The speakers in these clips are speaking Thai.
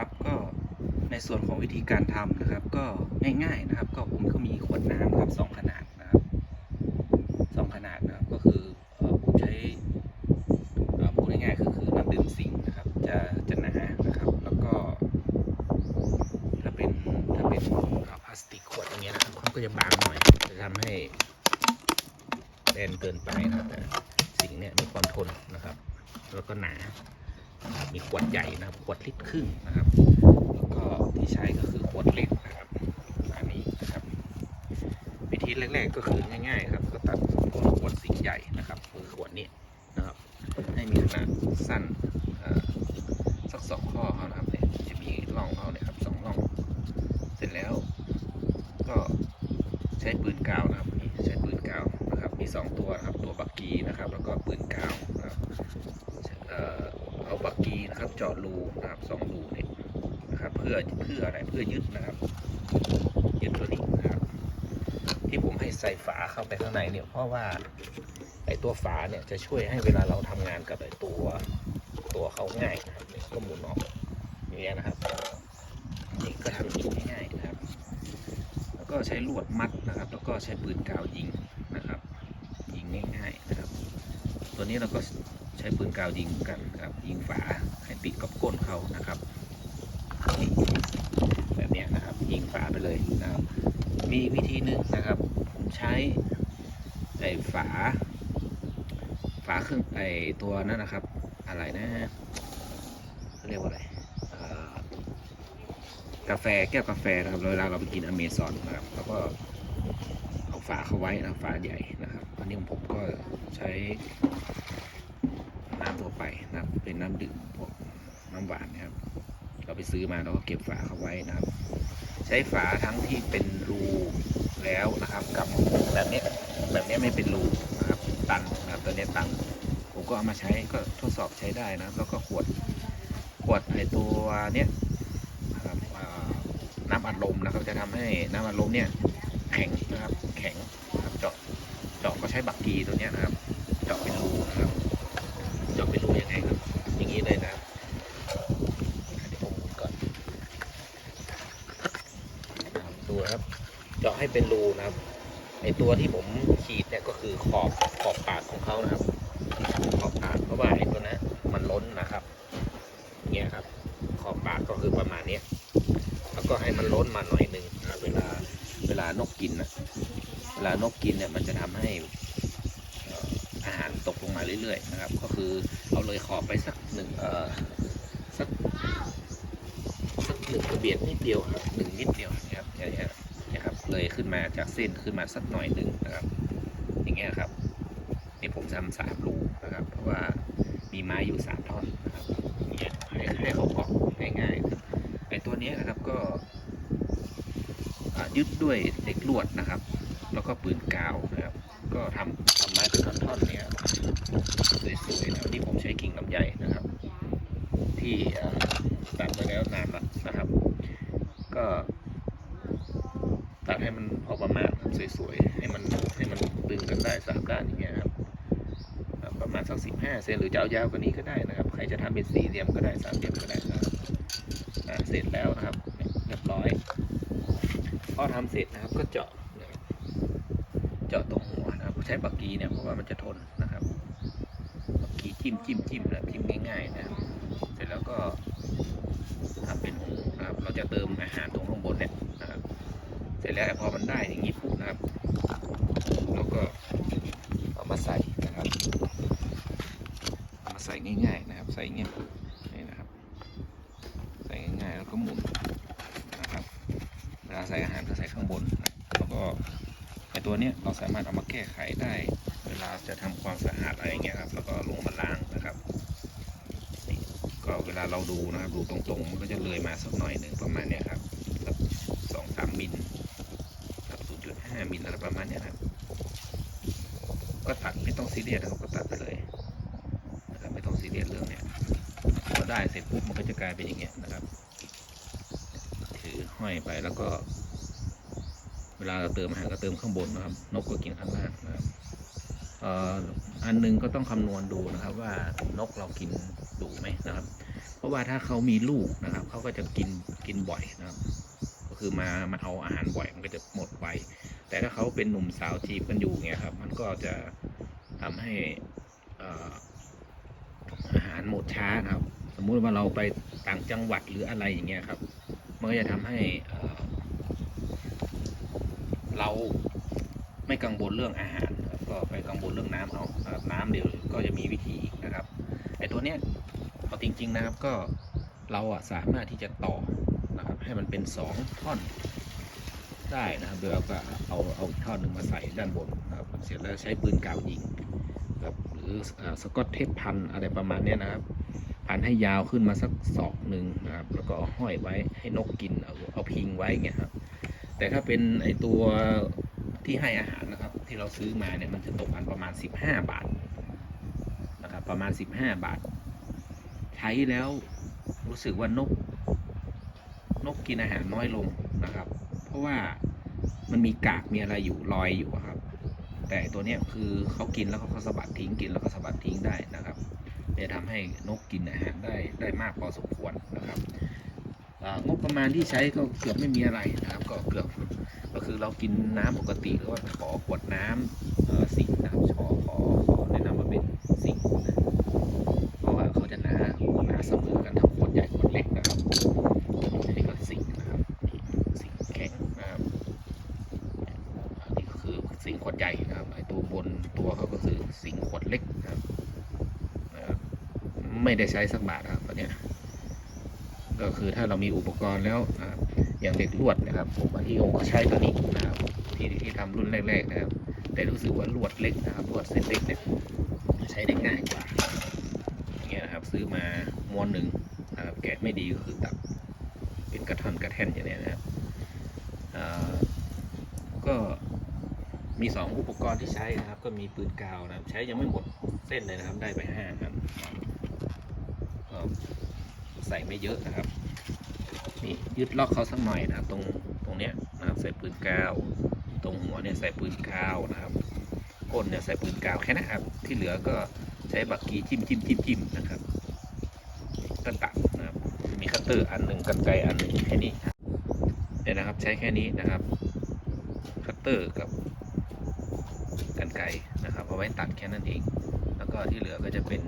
นะครับ ก็ในส่วนของวิธีการทำนะครับ ก็ง่ายๆนะครับ ก็ผมก็มีขวดน้ำครับสองขนาดนะครับสองขนาดนะครับก็คือผมใช้พูดง่ายๆคือคือน้ำดื่มสิงนะครับ จะจะหนานะครับ แล้วก็ ถ้าเป็นถ้าเป็นพลาสติกขวดอย่างเงี้ยนะครับมันก็จะบางหน่อยจะทำให้แบนเกินไปนะครับแต่สิ่งเนี้ยมีความทนนะครับ แล้วก็หนา นะครับมีขวดใหญ่นะครับขวดลิตรครึ่งนะครับ แล้วก็ที่ใช้ก็คือขวดเล็กนะครับอันนี้นะครับ วิธีแรกๆก็คือง่ายๆครับ ก็ตัดขวดสิ่งใหญ่นะครับคือขวดนี้นะครับ ให้มีขนาดสั้นสักสองข้อเขานะครับเนี่ยจะมีร่องเขาเนี่ยครับสองร่อง เสร็จแล้ว ก็ใช้ปืนกาวนะครับใช้ปืนกาวนะครับ มีสองตัวนะครับตัวบักกีนะครับ แล้วก็ปืนกาวนะครับ เอ่อเอาบักกีนะครับเจาะรูนะครับสองรูเนี่ยนะครับเพื่อเพื่ออะไรเพื่อยึดนะครับยึดตัวนี้นะครับที่ผมให้ใส่ฝาเข้าไปข้างในเนี่ยเพราะว่าไอตัวฝาเนี่ยจะช่วยให้เวลาเราทำงานกับไอตัวตัวเขาง่ายนะครับเนี่ยก็หมุนออกอย่างเงี้ยนะครับนี่ก็ทำอย่างนี้ง่ายๆนะครับ แล้วก็ใช้ลวดมัดนะครับ แล้วก็ใช้ปืนกาวยิงง่ายๆนะครับ ตัวนี้เราก็ใช้ปืนกาวยิงกันครับ ยิงฝาให้ติดกับก้นเขานะครับแบบนี้นะครับ ยิงฝาไปเลยนะครับ มีวิธีหนึ่งนะครับ ผมใช้ไอ้ฝา ฝาเครื่องไอ้ตัวนั้นนะครับ อะไรนะเขาเรียกว่าอะไรกาแฟแก้วกาแฟนะครับเวลาเราไปกินอเมซอนนะครับแล้วก็เอา ฝาเข้าไว้นะฝาใหญ่นะครับอันนี้ผมก็ใช้น้ำทั่วไปนะเป็นน้ำดื่มพวกน้ำหวานนะครับ เราไปซื้อมาเราก็เก็บฝาเข้าไว้นะครับ ใช้ฝาทั้งที่เป็นรูแล้วนะครับ กับแบบนี้แบบนี้ไม่เป็นรูนะครับตันนะครับตัวนี้ตันผมก็เอามาใช้ก็ทดสอบใช้ได้นะแล้วก็ขวดขวดไอตัวเนี้ยนะครับอ่าน้ำอัดลมนะครับ จะทำให้น้ำอัดลมเนี่ยแข็งนะครับ แข็งนะครับเจาะเจาะก็ใช้บักกีตัวนี้นะครับ เจาะเป็นรูนะครับเจาะเป็นรูยังไงครับ อย่างนี้เลยนะเดี๋ยวผมก็ทำตัวครับ เจาะให้เป็นรูนะครับไอตัวที่ผมขีดเนี่ยก็คือขอบขอบปากของเขานะครับ ขอบปากเพราะว่าไอตัวนั้นมันล้นนะครับเนี่ยครับ ขอบปากก็คือประมาณเนี้ยแล้วก็ให้มันล้นมาหน่อยหนึ่งเวลาเวลานกกินนะ ลานกกินเนี่ยมันจะทำให้อาหารตกลงมาเรื่อยๆนะครับ ก็คือเอาเลยขอบไปสักหนึ่งสักสักหนึ่งกระเบียดนิดเดียวครับหนึ่งนิดเดียวนะครับอย่างเงี้ยนะครับเลยขึ้นมาจากเส้นขึ้นมาสักหน่อยหนึ่งนะครับ อย่างเงี้ยครับนี่ผมทำสามรูนะครับ เพราะว่ามีไม้อยู่สามท่อนนะครับอย่างเงี้ยให้ให้เขาเกาะง่ายๆไอตัวนี้นะครับก็ยึดด้วยเหล็กลวดนะครับ แล้วก็ปืนกาวนะครับ ก็ทำทำไม้เป็นท่อนๆเนี้ยสวยๆนะนี่ผมใช้กิ่งลำไยนะครับ ที่ตัดไปแล้วนานแล้วนะครับ ก็ตัดให้มันพอประมาณสวยๆให้มันให้มันตึงกันได้สามด้านอย่างเงี้ยครับประมาณสักสิบห้าเซนหรือจะเอายาวกว่านี้ก็ได้นะครับ ใครจะทำเป็นสี่เหลี่ยมก็ได้สามเหลี่ยมก็ได้นะครับเสร็จแล้วนะครับเรียบร้อยพอทำเสร็จนะครับก็เจาะ เจาะตรงหัวนะครับใช้ปากกีเนี่ยเพราะว่ามันจะทนนะครับปากกีจิ้มจิ้มจิ้มนะจิ้มง่ายๆนะเสร็จแล้วก็ทำเป็นหูนะครับ เราจะเติมอาหารตรงข้างบนเนี่ยนะครับ เสร็จแล้วพอมันได้อย่างนี้ปุ๊บนะครับเราก็เอามาใส่นะครับเอามาใส่ง่าย ๆ นะครับ ใส่เงี้ยนี่นะครับ ใส่ง่ายๆแล้วก็หมุนนะครับ เวลาใส่อาหารก็ใส่ข้างบนนะแล้วก็ไอ ตัวเนี้ยเราสามารถเอามาแก้ไขได้ เวลาจะทำความสะอาดอะไรอย่างเงี้ยครับแล้วก็ลงมาล้างนะครับก็เวลาเราดูนะครับดูตรงๆมันก็จะเลยมาสักหน่อยหนึ่งประมาณเนี้ยครับสองสามมิลศูนย์จุดห้ามิลอะไรประมาณเนี้ยครับก็ตัดไม่ต้องซีเรียสนะครับก็ตัดไปเลยนะครับไม่ต้องซีเรียสเรื่องเนี้ยพอได้เสร็จปุ๊บมันก็จะกลายเป็นอย่างเงี้ยนะครับ ถือห้อยไปแล้วก็ เวลาเราเติมอาหารก็เติมข้างบนนะครับ นกก็กินข้างล่างนะครับอันหนึงก็ต้องคำนวณดูนะครับ ว่านกเรากินดุไหมนะครับ เพราะว่าถ้าเขามีลูกนะครับเขาก็จะกินกินบ่อยนะครับ ก็คือมามาเอาอาหารบ่อยมันก็จะหมดไป แต่ถ้าเขาเป็นหนุ่มสาวจีบกันอยู่เงี้ยครับ มันก็จะทำให้อาหารหมดช้านะครับ สมมุติว่าเราไปต่างจังหวัดหรืออะไรอย่างเงี้ยครับ มันก็จะทำให้ เราไม่กังวลเรื่องอาหารก็ไปกังวลเรื่องน้ำเอานะครับน้ำเดี๋ยวก็จะมีวิธีอีกนะครับไอ้ตัวเนี้ยเอาจริงๆนะครับก็เราอะสามารถที่จะต่อนะครับให้มันเป็นสองท่อนได้นะครับโดยเอาก็เอาเอาท่อนหนึ่งมาใส่ด้านบนนะครับเสร็จแล้วใช้ปืนกาวยิงครับหรืออสกอตเทปพันอะไรประมาณเนี้ยนะครับ พันให้ยาวขึ้นมาสักศอกหนึ่งนะครับ แล้วก็ห้อยไว้ให้นกกินเอาเอาพิงไว้เงี้ยครับ แต่ถ้าเป็นไอตัวที่ให้อาหารนะครับ ที่เราซื้อมาเนี่ยมันจะตกอันประมาณ 15 บาทนะครับประมาณ 15 บาท ใช้แล้วรู้สึกว่านก นกกินอาหารน้อยลงนะครับ เพราะว่ามันมีกากมีอะไรอยู่ลอยอยู่ครับ แต่ตัวเนี้ยคือเขากินแล้วเขาสะบัดทิ้งกินแล้วก็สะบัดทิ้งได้นะครับจะทำให้นกกินอาหารได้ได้มากพอสมควรนะครับ งบประมาณที่ใช้ก็เกือบไม่มีอะไรนะครับก็เกือบก็คือเรากินน้ำปกติหรือว่าขอขวดน้ำเอ่อสิงห์นะครับขอขอขอแนะนำว่าเป็นสิงนะเพราะว่าเขาจะหนาหนาเสมอกันทั้งขวดใหญ่ขวดเล็กนะครับนี่ก็สิงนะครับสิงแข็งนะครับอันนี้ก็คือสิงขวดใหญ่นะครับไอตัวบนตัวเขาก็คือสิงขวดเล็กนะครับไม่ได้ใช้สักบาทครับ ก็คือถ้าเรามีอุปกรณ์แล้วอย่างเด็กลวดนะครับผมอันที่องค์ก็ใช้ตัวนี้นะครับที่ที่ทำรุ่นแรกๆนะครับ แต่รู้สึกว่าลวดเล็กนะครับลวดเส้นเล็กเนี่ยใช้ได้ง่ายกว่าอย่างเงี้ยนะครับ ซื้อมาม้วนหนึ่งนะครับแกะไม่ดีก็คือตัดเป็นกระท่อนกระแท่นอย่างเนี้ยนะครับก็มีสองอุปกรณ์ที่ใช้นะครับ ก็มีปืนกาวนะครับ ใช้ยังไม่หมดเส้นเลยนะครับได้ไปห้าอันใส่ไม่เยอะนะครับ นี่ยึดล็อกเขาสักหน่อยนะตรงตรงเนี้ยนะครับใส่ปืนกาว ตรงหัวเนี่ยใส่ปืนกาวนะครับก้นเนี่ยใส่ปืนกาวแค่นั้นครับที่เหลือก็ใช้บักกีจิ้มจิ้มจิ้มจิ้มนะครับก็ตัดนะครับมีคัตเตอร์อันหนึ่งกันไกอันหนึ่งแค่นี้เนี่ยนะครับใช้แค่นี้นะครับคัตเตอร์กับกันไกนะครับเอาไว้ตัดแค่นั้นเอง แล้วก็ที่เหลือก็จะเป็น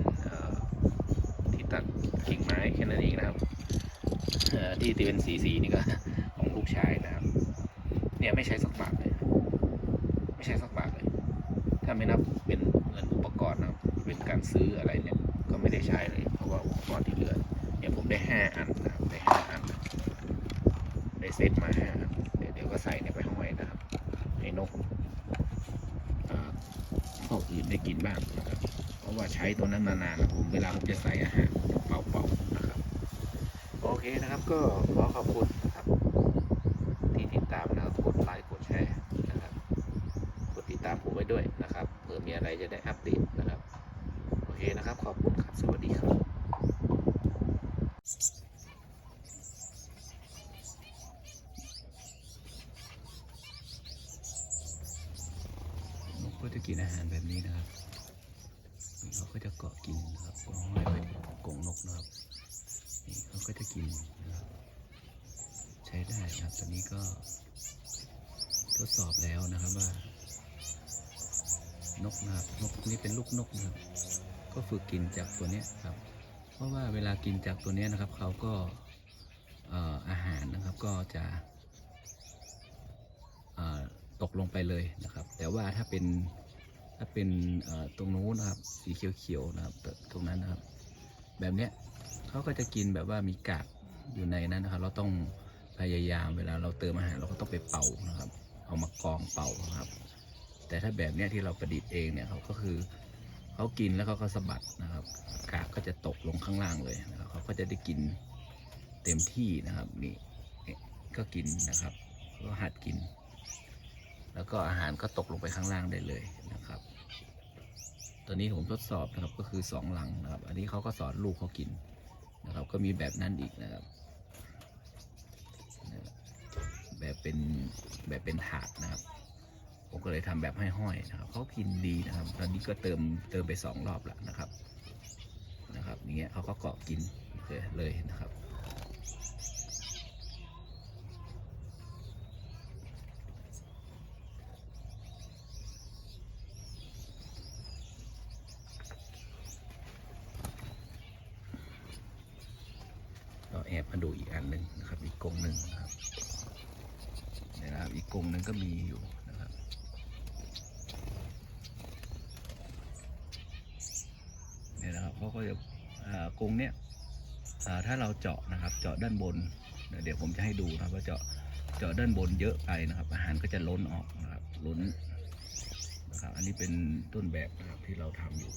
ที่ตัดกิ่งไม้แค่นั้นเองนะครับ ที่ที่เป็นสีสีนี่ก็ของลูกชายนะครับ เนี่ยไม่ใช้สักบาทเลย ไม่ใช้สักบาทเลย ถ้าไม่นับเป็นเงินอุปกรณ์นะครับ เป็นการซื้ออะไรเนี่ยก็ไม่ได้ใช้เลย เพราะว่าอุปกรณ์ที่เหลือ เนี่ยผมได้ห้าอันนะครับได้ห้าอัน ได้เซตมาห้าเดี๋ยวเดี๋ยวก็ใส่เนี่ยไปห้อยนะครับให้นกอ่าพวกอื่นได้กินบ้างนะครับ เพราะว่าใช้ตัวนั้นนานๆนะผมเวลาผมจะใส่อาหารเป่าๆนะครับ โอ เคนะครับก็ขอขอบคุณนะครับที่ติดตามนะครับกดไลค์กดแชร์นะครับกดติดตามผมไว้ด้วยนะครับเผื่อมีอะไรจะได้อัปเดตนะครับโอเคนะครับ ขอบคุณครับสวัสดีครับนกก็จะกินอาหารแบบนี้นะครับ กินนะใช้ได้นะครับตอนนี้ก็ ทดสอบแล้วนะครับว่า นกนะครับนกนี่เป็นลูกนกนะครับ ก็ฝึกกินจากตัวเนี้ยครับ เพราะว่าเวลากินจากตัวเนี้ยนะครับ เขาก็เอ่ออาหารนะครับก็จะตกลงไปเลยนะครับ แต่ว่าถ้าเป็นถ้าเป็นตรงนู้นนะครับ สีเขียวๆนะครับ ตรงนั้นนะครับ แบบเนี้ย เขาก็จะกินแบบว่ามีกากอยู่ในนั้นนะครับ เราต้องพยายามเวลาเราเติมอาหารเราก็ต้องไปเป่านะครับ เอามากองเป่านะครับ แต่ถ้าแบบเนี้ยที่เราประดิษฐ์เองเนี่ยเขาก็คือเขากินแล้วเขาก็สะบัดนะครับ กากก็จะตกลงข้างล่างเลยนะครับเขาก็จะได้กินเต็มที่นะครับนี่นี่ก็กินนะครับก็หัดกิน แล้วก็อาหารก็ตกลงไปข้างล่างได้เลยนะครับ ตอนนี้ผมทดสอบนะครับก็คือสองหลังนะครับ อันนี้เขาก็สอนลูกเขากิน นะครับก็มีแบบนั้นอีกนะครับ แบบเป็นแบบเป็นถาดนะครับ ผมก็เลยทำแบบให้ห้อยนะครับเขากินดีนะครับ ตอนนี้ก็เติมเติมไปสองรอบแล้วนะครับ นะครับอย่างเงี้ยเขาก็เกาะกินเลยนะครับ ก็แอบมา ดูอีกอันหนึ่งนะครับ อีกกรงหนึ่งนะครับเนี่ยนะครับอีกกรงหนึ่งก็มีอยู่นะครับ เนี่ยนะครับเขาก็จะอ่ากรงเนี้ยถ้าเราเจาะนะครับ เจาะด้านบน เดี๋ยวผมจะให้ดูนะว่าเจาะเจาะด้านบนเยอะไปนะครับ อาหารก็จะล้นออกนะครับล้นนะครับ อันนี้เป็นต้นแบบนะครับที่เราทำอยู่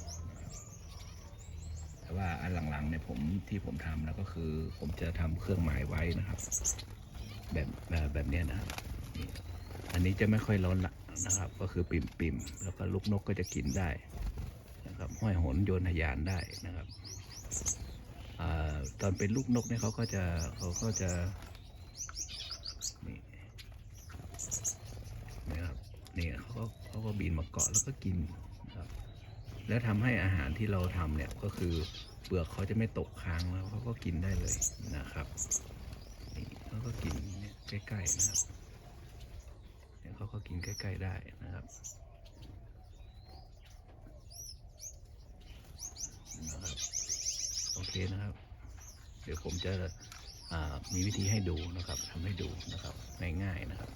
แต่ว่าอันหลังๆเนี่ยผมที่ผมทำแล้วก็คือผมจะทำเครื่องหมายไว้นะครับ แบบแบบแบบเนี้ยนะครับอันนี้จะไม่ค่อยล้อนละนะครับ ก็คือปิ่มปิ่มๆแล้วก็ลูกนกก็จะกินได้นะครับห้อยหนโยนทะยานได้นะครับอตอนเป็นลูกนกเนี่ยเขาก็จะเขาก็จะนี่นะครับนี่เขาก็เขาก็บินมาเกาะแล้วก็กิน และทำให้อาหารที่เราทำเนี่ยก็คือเปลือกเขาจะไม่ตกค้างแล้วเขาก็กินได้เลยนะครับนี่เขาก็กินเนี่ยใกล้ๆนะครับเนี่ยเขาก็กินใกล้ ๆได้นะครับนะครับโอเคนะครับ เดี๋ยวผมจะมีวิธีให้ดูนะครับทำให้ดูนะครับง่ายๆนะครับ